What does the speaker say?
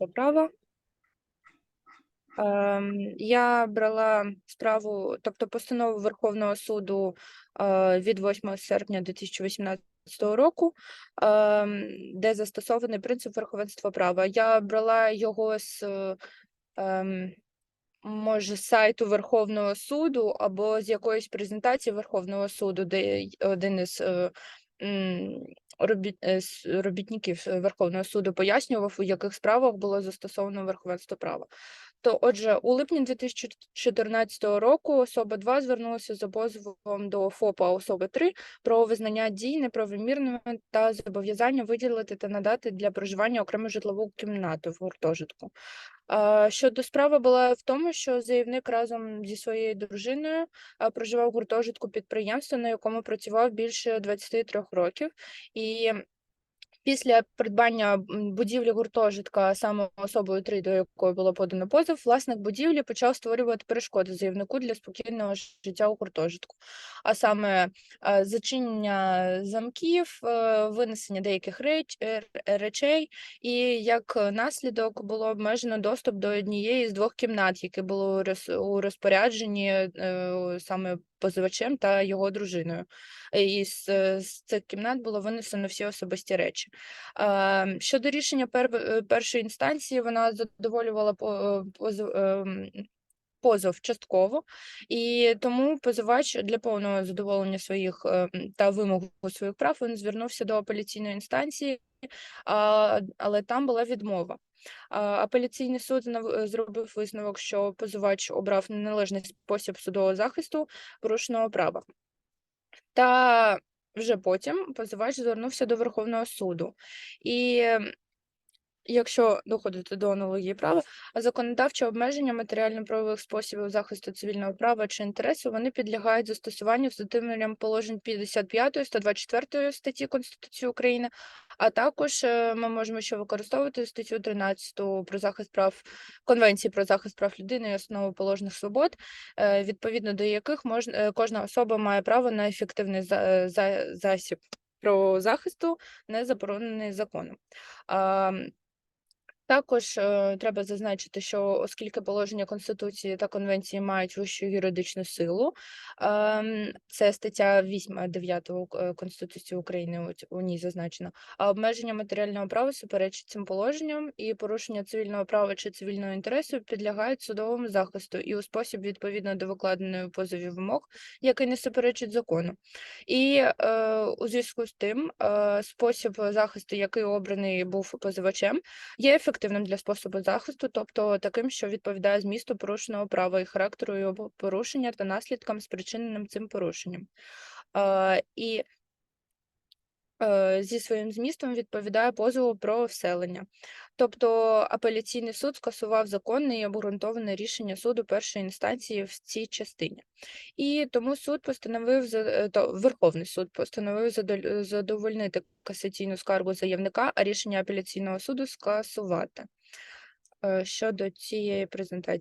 верховенства права. Ем, Я брала справу, тобто постанову Верховного суду е, від 8 серпня 2018 року, ем, де застосований принцип верховенства права. Я брала його з ем, може сайту Верховного суду або з якоїсь презентації Верховного суду, де один із е, робіт, е, робітників Верховного суду пояснював, у яких справах було застосовано верховенство права. То, отже, у липні 2014 року особа 2 звернулася за позовом до ФОПа особи 3 про визнання дій неправомірними та зобов'язання виділити та надати для проживання окрему житлову кімнату в гуртожитку. Щодо справи була в тому, що заявник разом зі своєю дружиною проживав гуртожитку підприємства, на якому працював більше 23 років. І після придбання будівлі гуртожитка саме особою 3, до якої було подано позов, власник будівлі почав створювати перешкоди заявнику для спокійного життя у гуртожитку. А саме е, зачинення замків, е, винесення деяких реч, е, речей, і як наслідок було обмежено доступ до однієї з двох кімнат, які були у розпорядженні саме позивачем та його дружиною. І з, з цих кімнат було винесено всі особисті речі. Е, Щодо рішення е, першої інстанції, вона задоволювала е, позов, ем, частково, і тому позивач для повного задоволення своїх е, та вимог своїх прав він звернувся до апеляційної інстанції, але там була відмова. Апеляційний суд е, зробив висновок, що позивач обрав неналежний спосіб судового захисту порушеного права. Та вже потім позивач звернувся до Верховного суду. І якщо доходити до аналогії права, а законодавчі обмеження матеріально-правових способів захисту цивільного права чи інтересу вони підлягають застосуванню з дотриманням положень 55 124 статті Конституції України, а також е, ми можемо ще використовувати статтю 13 про захист прав Конвенції про захист прав людини і основоположних свобод, е, відповідно до яких можна е, кожна особа має право на ефективний за- за- засіб про захисту, не заборонений законом. Також е, треба зазначити, що оскільки положення Конституції та Конвенції мають вищу юридичну силу, ем, це стаття 8 9 е, Конституції України, у ній зазначено, а обмеження матеріального права суперечить цим положенням, і порушення цивільного права чи цивільного інтересу підлягають судовому захисту і у спосіб відповідно до викладеної у позові вимог, який не суперечить закону. І е, у зв'язку з тим, е, спосіб захисту, який обраний був позивачем, є ефективним для способу захисту, тобто таким, що відповідає змісту порушеного права і характеру його порушення та наслідкам, спричиненим цим порушенням. І зі своїм змістом відповідає позову про вселення. Тобто апеляційний суд скасував законне і обґрунтоване рішення суду першої інстанції в цій частині. І тому суд постановив е, то Верховний суд постановив задовольнити касаційну скаргу заявника, а рішення апеляційного суду скасувати. Е, Щодо цієї презентації.